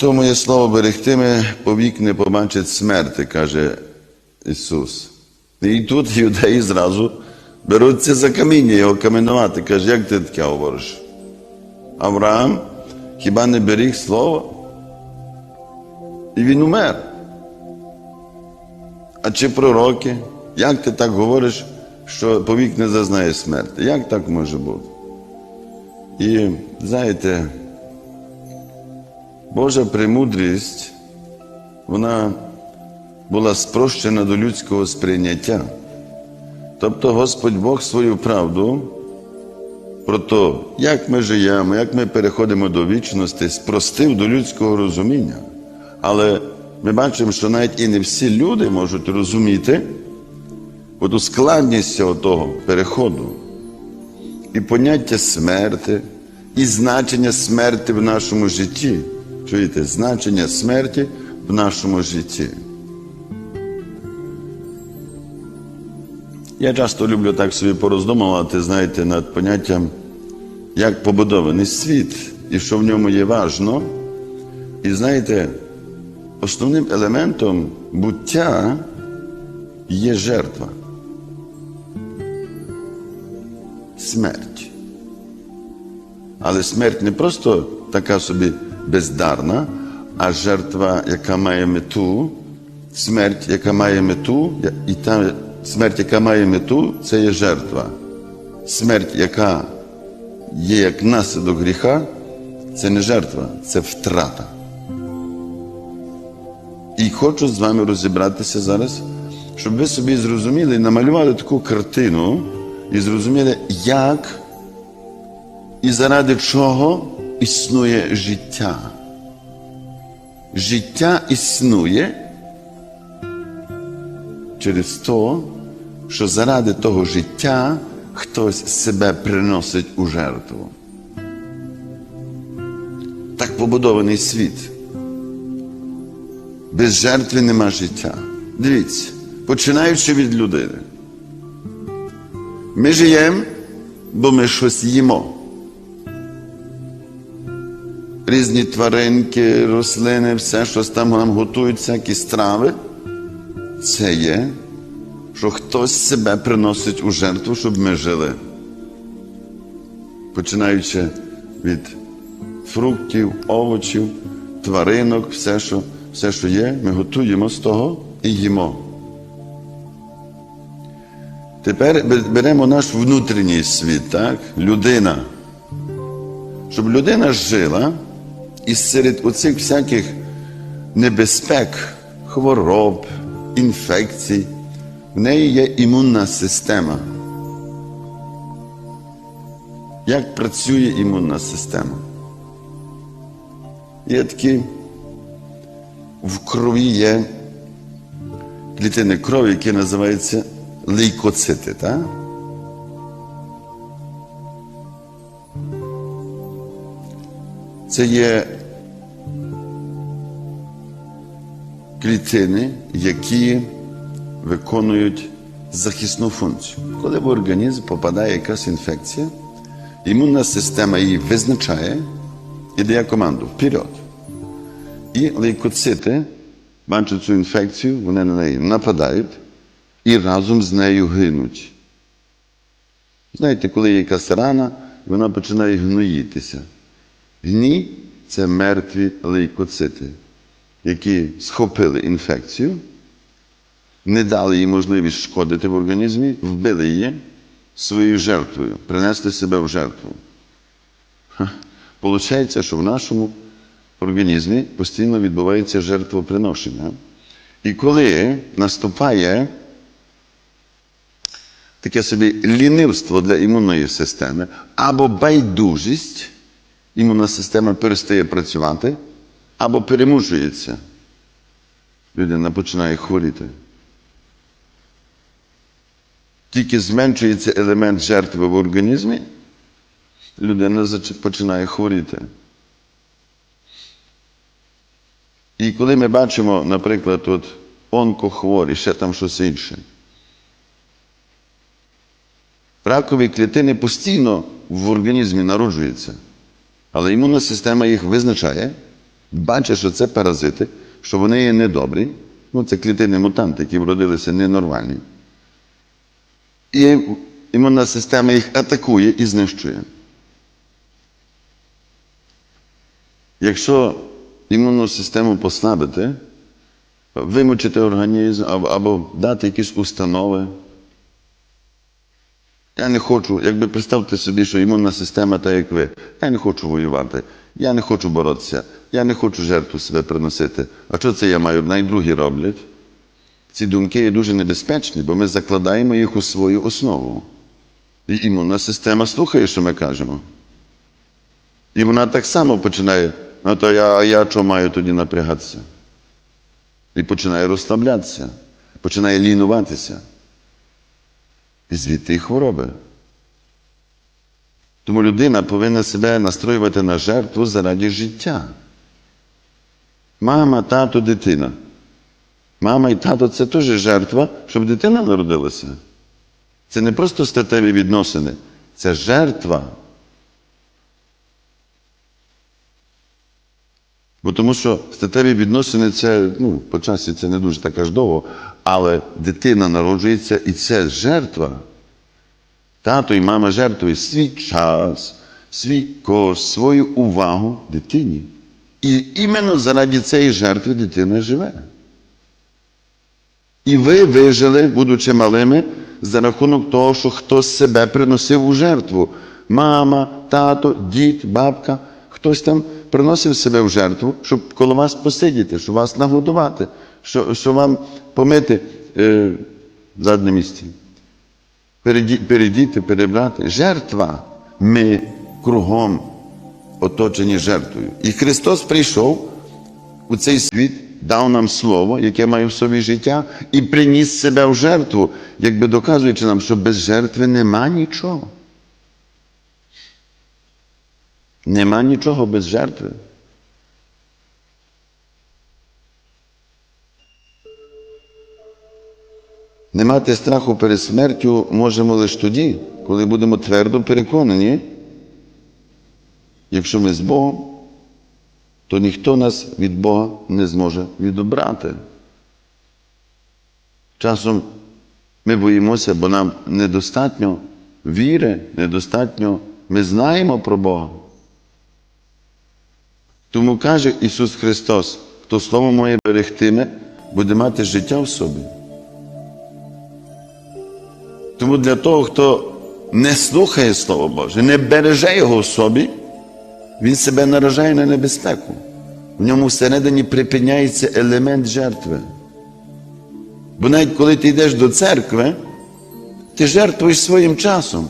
Хто моє слово берегтиме, повік не побачить смерти, каже Ісус. І тут юдеї зразу беруться за каміння його каменувати. Каже, як ти таке говориш? Авраам хіба не беріг слово? І він умер. А чи пророки? Як ти так говориш, що повік не зазнає смерти? Як так може бути? І знаєте, Божа премудрість, вона була спрощена до людського сприйняття. Тобто Господь Бог свою правду про те, як ми живемо, як ми переходимо до вічності, спростив до людського розуміння. Але ми бачимо, що навіть і не всі люди можуть розуміти оту складність цього того переходу і поняття смерти, і значення смерти в нашому житті. Чуєте, значення смерті в нашому житті. Я часто люблю так собі пороздумувати, знаєте, над поняттям, як побудований світ і що в ньому є важно. І знаєте, основним елементом буття є жертва. Смерть. Але смерть не просто така собі бездарна, а жертва, яка має мету, смерть, яка має мету, і та смерть, яка має мету, це є жертва. Смерть, яка є як наслідок гріха, це не жертва, це втрата. І хочу з вами розібратися зараз, щоб ви собі зрозуміли і намалювали таку картину і зрозуміли, як і заради чого існує життя. Життя існує через те, що заради того життя хтось себе приносить у жертву. Так побудований світ. Без жертви нема життя. Дивіться, починаючи від людини. Ми живемо, бо ми щось їмо. Різні тваринки, рослини, все, що там нам готують, всякі страви. Це є, що хтось себе приносить у жертву, щоб ми жили. Починаючи від фруктів, овочів, тваринок, все, що, все, що є, ми готуємо з того і їмо. Тепер беремо наш внутрішній світ, так? людина. Щоб людина жила і серед оцих всяких небезпек, хвороб, інфекцій, в неї є імунна система. Як працює імунна система? Є такі в крові є клітини крові, які називаються лейкоцити, так? Це є клітини, які виконують захисну функцію. Коли в організм попадає якась інфекція, імунна система її визначає і дає команду вперед. І лейкоцити бачать цю інфекцію, вони на неї нападають і разом з нею гинуть. Знаєте, коли є якась рана, вона починає гноїтися. Гній це мертві лейкоцити, які схопили інфекцію, не дали їй можливість шкодити в організмі, вбили її своєю жертвою, принесли себе в жертву. Получається, що в нашому організмі постійно відбувається жертвоприношення. І коли наступає таке собі лінивство для імунної системи або байдужість, імунна система перестає працювати або перемушується. Людина починає хворіти. Тільки зменшується елемент жертви в організмі, людина починає хворіти. І коли ми бачимо, наприклад, от онкохворі, ще там щось інше. Ракові клітини постійно в організмі народжуються, але імунна система їх визначає бачить, що це паразити, що вони є недобрі, ну це клітинні мутанти, які вродилися ненормальні. І імунна система їх атакує і знищує. Якщо імунну систему послабити, вимучити організм або дати якісь установи. Я не хочу, якби представте собі, що імунна система та як ви. Я не хочу воювати, я не хочу боротися, я не хочу жертву себе приносити. А що це я маю? Найдругі роблять. Ці думки є дуже небезпечні, бо ми закладаємо їх у свою основу. І імунна система слухає, що ми кажемо. І вона так само починає, ну то я, а я що маю тоді напрягатися? І починає розслаблятися, починає лінуватися. І звідти і хвороби. Тому людина повинна себе настроювати на жертву заради життя. Мама, тато, дитина. Мама і тато це теж жертва, щоб дитина народилася. Це не просто статеві відносини, це жертва. Бо тому що статеві відносини це, ну, по часі це не дуже так аж довго, але дитина народжується і це жертва. Тато і мама жертвують свій час, свій кошт, свою увагу дитині. І іменно заради цієї жертви дитина живе. І ви вижили, будучи малими, за рахунок того, що хтось себе приносив у жертву. Мама, тато, дід, бабка, хтось там приносив себе в жертву, щоб коло вас посидіти, щоб вас нагодувати, щоб, вам помити е, заднє місце. Переді, передіти, перебрати. Жертва. Ми кругом оточені жертвою. І Христос прийшов у цей світ, дав нам слово, яке має в собі життя, і приніс себе в жертву, якби доказуючи нам, що без жертви нема нічого. Нема нічого без жертви. Не мати страху перед смертю можемо лише тоді, коли будемо твердо переконані, якщо ми з Богом, то ніхто нас від Бога не зможе відобрати. Часом ми боїмося, бо нам недостатньо віри, недостатньо ми знаємо про Бога. Тому каже Ісус Христос, хто Слово моє берегтиме, буде мати життя в собі. Тому для того, хто не слухає Слово Боже, не береже його в собі, він себе наражає на небезпеку. В ньому всередині припиняється елемент жертви. Бо навіть коли ти йдеш до церкви, ти жертвуєш своїм часом,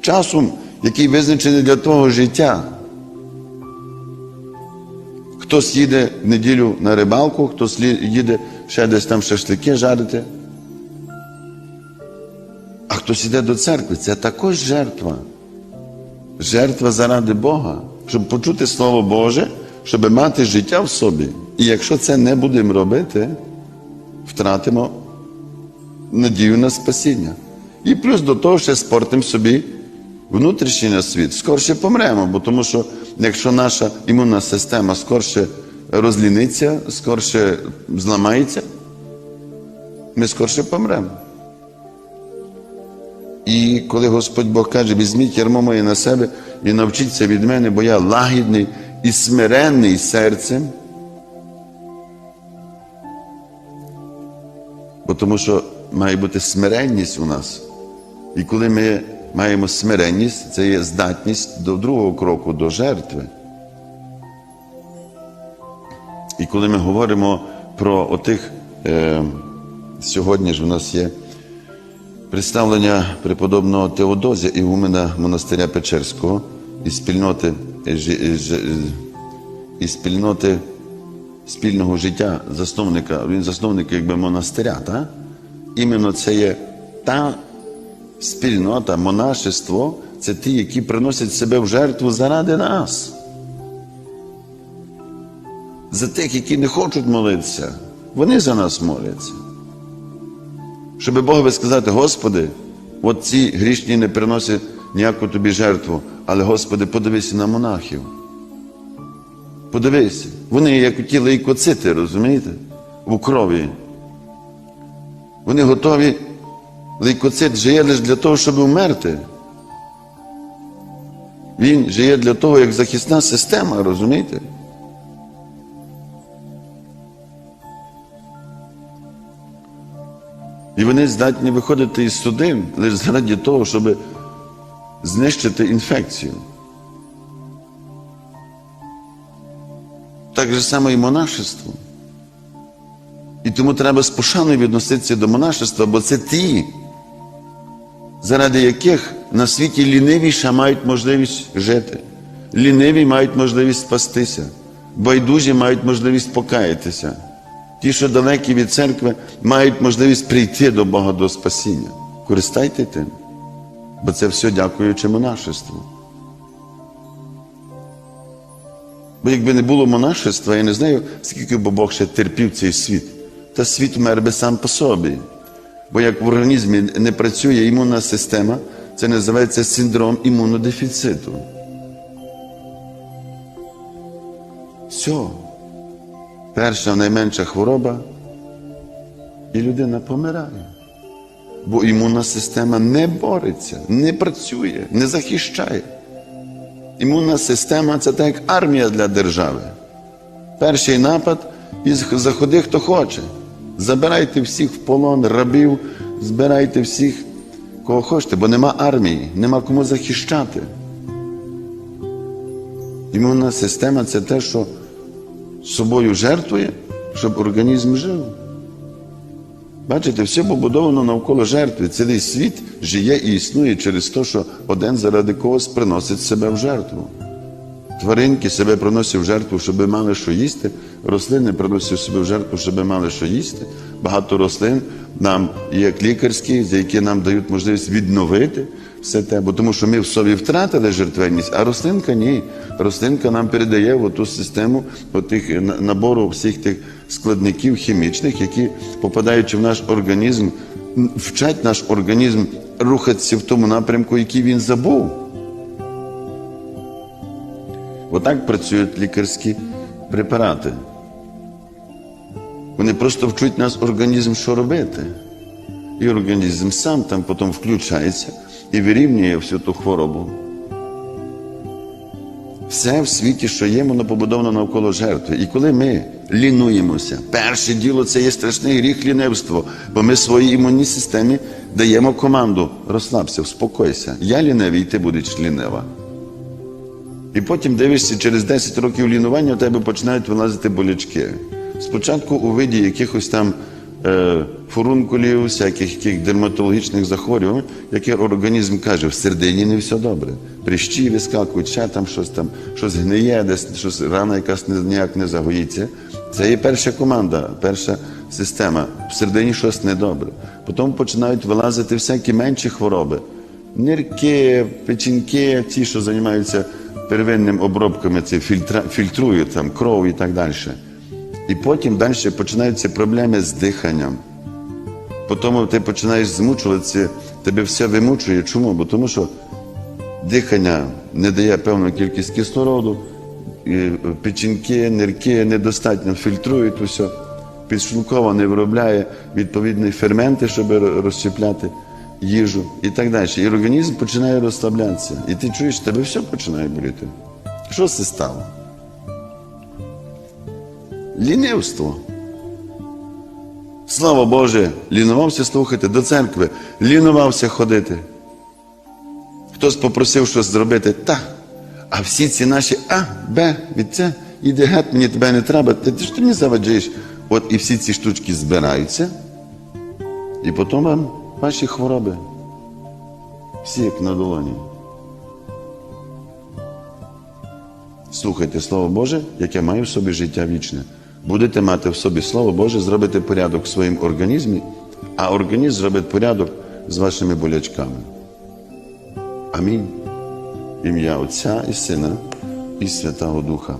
часом, який визначений для твого життя. Хтось їде в неділю на рибалку, хтось їде ще десь там шашлики жарити. Хтось йде до церкви, це також жертва. Жертва заради Бога, щоб почути Слово Боже, щоб мати життя в собі. І якщо це не будемо робити, втратимо надію на спасіння. І плюс до того ще спортимо собі внутрішній на світ. Скорше помремо, бо тому що якщо наша імунна система скорше розліниться, скорше зламається, ми скорше помремо. І коли Господь Бог каже, візьміть ярмо моє на себе і навчіться від мене, бо я лагідний і смиренний серцем. Бо тому що має бути смиренність у нас. І коли ми маємо смиренність, це є здатність до другого кроку, до жертви. І коли ми говоримо про отих, е, сьогодні ж у нас є представлення преподобного Теодозія Ігумена монастиря Печерського і спільноти, і спільноти спільного життя засновника, він засновник якби монастиря, так? Іменно це є та спільнота, монашество, це ті, які приносять себе в жертву заради нас. За тих, які не хочуть молитися, вони за нас моляться. Щоб Богові сказати, Господи, от ці грішні не приносять ніяку тобі жертву, але Господи, подивися на монахів. Подивися, вони як ті лейкоцити, розумієте? У крові. Вони готові. Лейкоцит живе лише для того, щоб вмерти. Він живе для того, як захисна система, розумієте? І вони здатні виходити із судин лише заради того, щоб знищити інфекцію. Так же само і монашество. І тому треба з пошаною відноситися до монашества, бо це ті, заради яких на світі ліниві ще мають можливість жити. Ліниві мають можливість спастися, байдужі мають можливість покаятися. Ті, що далекі від церкви, мають можливість прийти до Бога до спасіння. Користайте тим, бо це все дякуючи монашеству. Бо якби не було монашества, я не знаю, скільки б Бог ще терпів цей світ. Та світ вмер би сам по собі. Бо як в організмі не працює імунна система, це називається синдром імунодефіциту. Все. Перша найменша хвороба, і людина помирає. Бо імунна система не бореться, не працює, не захищає. Імунна система це так як армія для держави. Перший напад і заходи, хто хоче. Забирайте всіх в полон, рабів, збирайте всіх, кого хочете, бо нема армії, нема кому захищати. Імунна система це те, що собою жертвує, щоб організм жив. Бачите, все побудовано навколо жертви. Цілий світ жиє і існує через те, що один заради когось приносить себе в жертву. Тваринки себе приносять в жертву, щоб мали що їсти. Рослини приносять себе в жертву, щоб мали що їсти. Багато рослин нам є лікарські, які нам дають можливість відновити все те, бо тому що ми в собі втратили жертвенність, а рослинка ні. Рослинка нам передає в ту систему тих набору всіх тих складників хімічних, які, попадаючи в наш організм, вчать наш організм рухатися в тому напрямку, який він забув. Отак працюють лікарські препарати. Вони просто вчуть нас організм, що робити. І організм сам там потім включається і вирівнює всю ту хворобу. Все в світі, що є, воно побудовано навколо жертви. І коли ми лінуємося, перше діло це є страшний гріх лінивство, бо ми своїй імунній системі даємо команду: розслабся, успокойся. Я лінивий, ти будеш лінива. І потім дивишся, через 10 років лінування у тебе починають вилазити болячки. Спочатку у виді якихось там е, фурункулів, всяких яких дерматологічних захворювань, яке організм каже, в середині не все добре. Прищі вискакують, ще там щось там, щось гниє, десь щось рана якась ніяк не загоїться. Це є перша команда, перша система. Всередині щось недобре. Потім починають вилазити всякі менші хвороби. Нирки, печінки, ті, що займаються первинним обробками, це фільтра, фільтрують там кров і так далі. І потім далі починаються проблеми з диханням. Потім ти починаєш змучуватися, тебе все вимучує. Чому? Бо тому що дихання не дає певну кількість кислороду, і печінки, нирки недостатньо фільтрують усе, підшлункова не виробляє відповідні ферменти, щоб розщепляти їжу і так далі. І організм починає розслаблятися. І ти чуєш, тебе все починає боліти. Що це стало? Лінивство. Слава Боже, лінувався слухати до церкви, лінувався ходити. Хтось попросив щось зробити, та. А всі ці наші А, Б, від це, іди геть, мені тебе не треба, ти, ж ти мені заваджуєш. От і всі ці штучки збираються, і потім вам ваші хвороби. Всі як на долоні. Слухайте Слово Боже, яке має в собі життя вічне. Будете мати в собі Слово Боже, зробите порядок в своїм організмі, а організм зробить порядок з вашими болячками. Амінь. Ім'я Отця і Сина і Святого Духа.